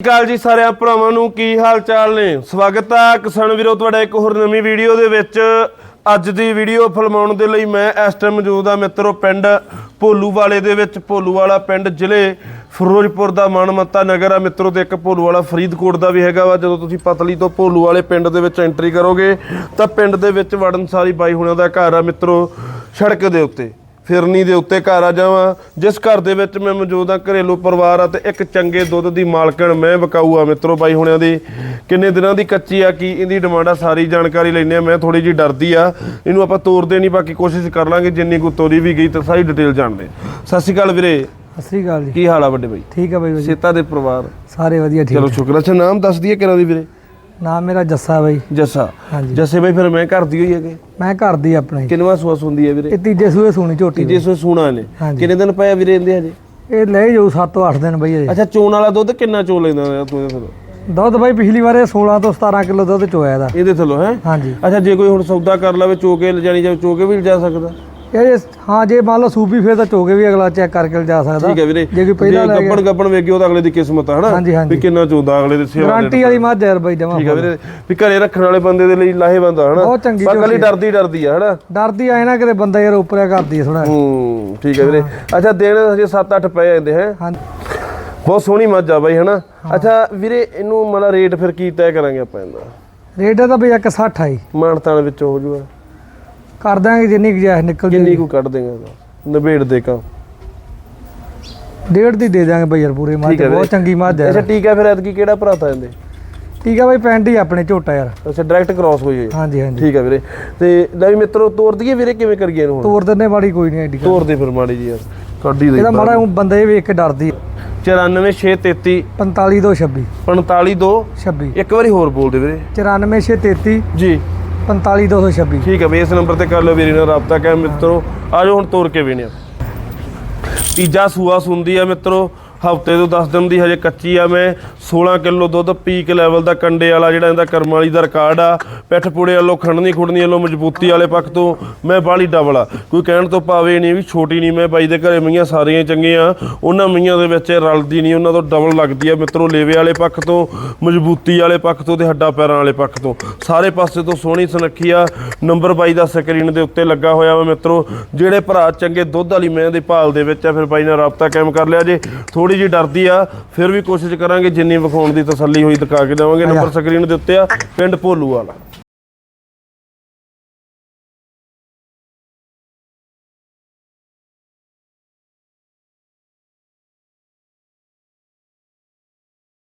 ਸਤਿ ਸ਼੍ਰੀ ਅਕਾਲ ਜੀ ਸਾਰਿਆਂ ਭਰਾਵਾਂ ਨੂੰ ਕੀ ਹਾਲ ਚਾਲ ਨੇ? ਸਵਾਗਤ ਆ ਕਿਸਾਨ ਵੀਰੋ ਤੁਹਾਡਾ ਇੱਕ ਹੋਰ ਨਵੀਂ ਵੀਡੀਓ ਦੇ ਵਿੱਚ। ਅੱਜ ਦੀ ਵੀਡੀਓ ਫਿਲਮਾਉਣ ਦੇ ਲਈ ਮੈਂ ਇਸ ਟਾਈਮ ਮੌਜੂਦ ਆ ਮਿੱਤਰੋ ਪਿੰਡ ਭੋਲੂ ਵਾਲੇ ਦੇ ਵਿੱਚ ਭੋਲੂ ਵਾਲਾ ਪਿੰਡ ਜ਼ਿਲ੍ਹੇ ਫਿਰੋਜ਼ਪੁਰ ਦਾ ਮਾਨਮੱਤਾ ਨਗਰ ਆ ਮਿੱਤਰੋ ਤੇ ਇੱਕ ਭੋਲੂ ਵਾਲਾ ਫਰੀਦਕੋਟ ਦਾ ਵੀ ਹੈਗਾ ਵਾ। ਜਦੋਂ ਤੁਸੀਂ ਪਤਲੀ ਤੋਂ ਭੋਲੂ ਵਾਲੇ ਪਿੰਡ ਦੇ ਵਿੱਚ ਐਂਟਰੀ ਕਰੋਗੇ ਤਾਂ ਪਿੰਡ ਦੇ ਵਿੱਚ ਵੜਨ ਸਾਰੀ ਬਾਈ ਹੁਣਾਂ ਦਾ ਘਰ ਆ ਮਿੱਤਰੋ ਸੜਕ ਦੇ ਉੱਤੇ। ਫਿਰਨੀ ਦੇ ਉੱਤੇ ਘਰ ਆ ਜਾਵਾਂ। ਜਿਸ ਘਰ ਦੇ ਵਿੱਚ ਮੈਂ ਮੌਜੂਦ ਆ ਘਰੇਲੂ ਪਰਿਵਾਰ ਆ ਤੇ ਇੱਕ ਚੰਗੇ ਦੁੱਧ ਦੀ ਮਾਲਕਣ ਮੈਂ ਵਿਕਾਊ ਆ ਮਿੱਤਰੋ ਬਾਈ ਹੁਣਿਆਂ ਦੀ। ਕਿੰਨੇ ਦਿਨਾਂ ਦੀ ਕੱਚੀ ਆ ਕੀ ਇਹਦੀ ਡਿਮਾਂਡ ਆ ਸਾਰੀ ਜਾਣਕਾਰੀ ਲੈਣੇ ਆ। ਮੈਂ ਥੋੜੀ ਜੀ ਡਰਦੀ ਆ। ਇਹਨੂੰ ਆਪਾਂ ਤੋਰਦੇ ਨਹੀਂ ਬਾਕੀ ਕੋਸ਼ਿਸ਼ ਕਰ ਲਾਂਗੇ ਜਿੰਨੀ ਕੋ ਤੋਰੀ ਵੀ ਗਈ ਤਾਂ ਸਾਰੀ ਡਿਟੇਲ ਜਾਣਦੇ। ਸਤਿ ਸ਼੍ਰੀ ਅਕਾਲ ਵੀਰੇ। ਸਤਿ ਸ੍ਰੀ ਅਕਾਲ ਜੀ। ਕੀ ਹਾਲ ਆ ਵੱਡੇ ਬਾਈ? ਠੀਕ ਹੈ ਬਾਈ ਜੀ ਸੇਤਾ ਦੇ ਪਰਿਵਾਰ। ਸਾਰੇ ਵਧੀਆ ਠੀਕ ਚਲੋ ਸ਼ੁਕਰ ਅੱਛਾ ਨਾਮ ਦੱਸ ਦਈਏ ਕਿਹਨਾਂ ਦੀ ਵੀਰੇ? ਨਾਮ ਮੇਰਾ ਜੱਸਾ ਬਾਈ। ਜੱਸਾ। ਹਾਂਜੀ। ਜੱਸੇ ਬਾਈ ਫਿਰ ਮੈਂ ਘਰ ਦੀ ਹੋਈ ਹੈਗੇ? ਮੈਂ ਘਰ ਦੀ ਆਪਣੀ। ਕਿੰਨਵਾ ਸੂਸ ਹੁੰਦੀ ਹੈ ਵੀਰੇ? ਇਹ ਤੀਜੇ ਸੂਏ ਸੂਣੀ ਝੋਟੀ ਤੀਜੇ ਸੂਏ ਸੂਣਾ ਨੇ। ਹਾਂਜੀ। ਕਿੰਨੇ ਦਿਨ ਪਏ ਆ ਵੀਰੇ ਇਹਦੇ ਹਜੇ? ਇਹ ਲੈ ਜਾਊ 7 ਤੋਂ 8 ਦਿਨ ਬਾਈ ਅਜੇ ਅੱਛਾ ਚੋਣ ਵਾਲਾ ਦੁੱਧ ਕਿੰਨਾ ਚੋ ਲੈਂਦਾ ਯਾਰ ਤੂੰ ਇਹਦੇ ਥੱਲੋਂ? ਦੁੱਧ ਬਾਈ ਪਿਛਲੀ ਵਾਰੇ 16 ਤੋਂ 17 ਕਿਲੋ ਦੁੱਧ ਚੋਇਆ ਇਹਦਾ। ਇਹਦੇ ਥੱਲੋਂ ਹੈ? ਹਾਂਜੀ। ਅੱਛਾ ਜੇ ਕੋਈ ਹੁਣ ਸੌਦਾ ਕਰ ਲਵੇ ਚੋਕੇ ਲਿਜਾਣੀ ਜਾਵੇ ਚੋਕੇ ਵੀ ਲਿਜਾ ਸਕਦਾ। ਇਹ ਜੇ- ਹਾਂ ਜੇ ਮੰਨ ਲਓ ਸੂਪੀ ਫੇਰ ਤਾਂ ਚੋਗੇ ਵੀ ਅਗਲਾ ਚੈੱਕ ਕਰਕੇ ਜਾ ਸਕਦਾ। ਠੀਕ ਹੈ ਵੀਰੇ। ਜੇ ਕੋਈ ਪਹਿਲਾਂ ਲੈ ਗਿਆ। ਗੱਪਣ ਗੱਪਣ ਉਹ ਤਾਂ ਅਗਲੇ ਦੀ ਕਿਸਮਤ ਹੈ ਹਨਾ? ਹਾਂਜੀ। ਵੀ ਕਿੰਨਾ ਚੋਦਾ ਅਗਲੇ ਦੀ ਸੇਵਾ ਗਾਰੰਟੀ ਵਾਲੀ ਮੱਝ ਯਾਰ ਬਾਈ ਜਮਾ ਠੀਕ ਹੈ ਵੀਰੇ। ਵੀ ਘਰੇ ਰੱਖਣ ਵਾਲੇ ਬੰਦੇ ਦੇ ਲਈ ਲਾਹੇਵੰਦ ਆ ਹਨਾ? ਬਹੁਤ ਚੰਗੀ ਪਰ ਕੱਲੀ ਡਰਦੀ ਡਰਦੀ ਆ ਹਨਾ? ਡਰਦੀ ਆਏ ਨਾ ਕਿਤੇ ਬੰਦਾ ਯਾਰ ਉੱਪਰਿਆ ਕਰਦੀ ਥੋੜਾ ਹੂੰ ਠੀਕ ਹੈ ਵੀਰੇ। ਅੱਛਾ ਦਿਨ ਹਜੇ 7-8 ਪਏ ਜਾਂਦੇ ਹੈ। ਹਾਂ ਬਹੁਤ ਸੋਹਣੀ ਮੱਝ ਆ ਬਾਈ ਹਨਾ? ਅੱਛਾ ਵੀਰੇ ਇਹਨੂੰ ਮਤਲਬ ਰੇਟ ਫਿਰ ਕੀ ਤੈਅ ਕਰਾਂਗੇ ਆਪਾਂ ਇਹਦਾ? ਰੇਟ ਇਹਦਾ ਬਈ 160 ਆਈ ਮਾਨਤਾਨ ਵਿੱਚ ਹੋ ਜੂਗਾ। ਕਰ ਦਾਂਗੇ ਜਿੰਨੀ ਕੁ ਜਾਇਜ਼ ਨਿਕਲ ਕਿੰਨੀ ਜੀ ਕੁ ਕੱਢ ਦੇਗਾ ਨਵੇੜ ਦੇ ਕਾ ਡੇਢ ਦੀ ਦੇ ਦਾਂਗੇ ਬਈ ਯਾਰ ਪੂਰੇ ਹੈ ਬਹੁਤ। ਚੰਗੀ ਮੱਝ ਹੈ ਅੱਛਾ ਠੀਕ ਹੈ ਫਿਰ ਐਤਕੀ ਕਿਹੜਾ ਭਰਾਤਾ ਜਾਂਦੇ ਠੀਕ ਹੈ ਬਾਈ ਪਿੰਡ ਹੀ ਆਪਣੇ ਝੋਟਾ ਯਾਰ। ਅੱਛਾ ਡਾਇਰੈਕਟ ਕ੍ਰਾਸ ਹੋਈ ਹੋਈ ਹਾਂਜੀ ਹਾਂਜੀ। ਠੀਕ ਹੈ ਵੀਰੇ। ਤੇ ਲੈ ਵੀ ਮਿੱਤਰੋ ਤੋਰ ਦਈਏ ਵੀਰੇ ਕਿਵੇਂ ਕਰੀਏ ਇਹਨੂੰ ਤੋਰ ਦਿੰਦੇ ਮਾੜੀ ਕੋਈ ਨਹੀਂ ਐਡੀ। ਤੋਰ ਦੇ ਫਿਰ ਮਾੜੀ ਜੀ ਯਾਰ ਕੱਢੀ ਦੇ ਇਹਦਾ ਮਾੜਾ ਬੰਦਾ ਇਹ ਵੇਖ ਕੇ ਡਰਦੀ 94633 45 ਤੋਂ 26 452 26 ਇੱਕ ਵਾਰੀ ਹੋਰ ਬੋਲ ਦੇ ਵੀਰੇ। 94633 ਜੀ। 45 226 ਠੀਕ ਹੈ ਬਈ ਇਸ ਨੰਬਰ ਤੇ ਕਰ ਲਓ ਵੀਰੇ ਨਾਲ ਰਾਬਤਾ ਕਰ ਮਿੱਤਰੋ। ਆਜੋ ਹੁਣ ਤੋਰ ਕੇ ਵੇਣੇ ਤੀਜਾ ਸੂਆ ਸੁੰਦੀ ਆ ਮਿੱਤਰੋ। ਹਫ਼ਤੇ ਤੋਂ 10 ਦਿਨ ਦੀ ਹਜੇ ਕੱਚੀ ਆ ਮੈਂ 16 ਕਿਲੋ ਦੁੱਧ ਪੀਕ ਲੈਵਲ ਦਾ ਕੰਡੇ ਵਾਲਾ ਜਿਹੜਾ ਇਹਦਾ ਕਰਮ ਵਾਲੀ ਦਾ ਰਿਕਾਰਡ ਆ। ਪਿੱਠ ਪੂੜੇ ਵੱਲੋਂ ਖੜਨੀ ਖੁੜਨੀ ਵੱਲੋਂ ਮਜ਼ਬੂਤੀ ਵਾਲੇ ਪੱਖ ਤੋਂ ਮੈਂ ਬਾਲੀ ਡਬਲ ਆ। ਕੋਈ ਕਹਿਣ ਤੋਂ ਭਾਵੇਂ ਨਹੀਂ ਵੀ ਛੋਟੀ ਨਹੀਂ, ਮੈਂ ਬਾਈ ਦੇ ਘਰੇ ਮਈਆਂ ਸਾਰੀਆਂ ਚੰਗੀਆਂ। ਉਹਨਾਂ ਮਈਆਂ ਦੇ ਵਿੱਚ ਇਹ ਰਲਦੀ ਨਹੀਂ, ਉਹਨਾਂ ਤੋਂ ਡਬਲ ਲੱਗਦੀ ਆ। ਮਿੱਤਰੋ, ਲੇਵੇ ਵਾਲੇ ਪੱਖ ਤੋਂ, ਮਜ਼ਬੂਤੀ ਵਾਲੇ ਪੱਖ ਤੋਂ ਤੇ ਹੱਡਾ ਪੈਰਾਂ ਵਾਲੇ ਪੱਖ ਤੋਂ। ਸਾਰੇ ਪਾਸੇ ਤੋਂ ਸੋਹਣੀ ਸੁਨੱਖੀ ਆ। ਨੰਬਰ 22 ਦਾ ਸਕਰੀਨ ਦੇ ਉੱਤੇ ਲੱਗਾ ਹੋਇਆ ਵਾ ਮਿੱਤਰੋ। ਜਿਹੜੇ ਭਰਾ ਚੰਗੇ ਦੁੱਧ ਵਾਲੀ ਮੈਂ ਦੇ ਭਾਲ ਦੇ ਵਿੱਚ ਆ, ਫਿਰ ਬਾਈ ਨਾਲ ਰਾਬਤਾ ਕਾਇਮ ਕਰ ਲਿਆ ਜੇ। ਥੋੜੀ ਜਿਹੀ ਡਰਦੀ ਆ ਫਿਰ ਵੀ ਕੋਸ਼ਿਸ਼ ਕਰਾਂਗੇ ਜਿੰਨੀ ਵਿਖਾਉਣ ਦੀ ਤਸੱਲੀ ਹੋਈ ਦਿਖਾ ਕੇ ਦੇਵਾਂਗੇ। ਨੰਬਰ ਸਕਰੀਨ ਦੇ ਉੱਤੇ ਆ ਪਿੰਡ ਭੋਲੂ ਵਾਲਾ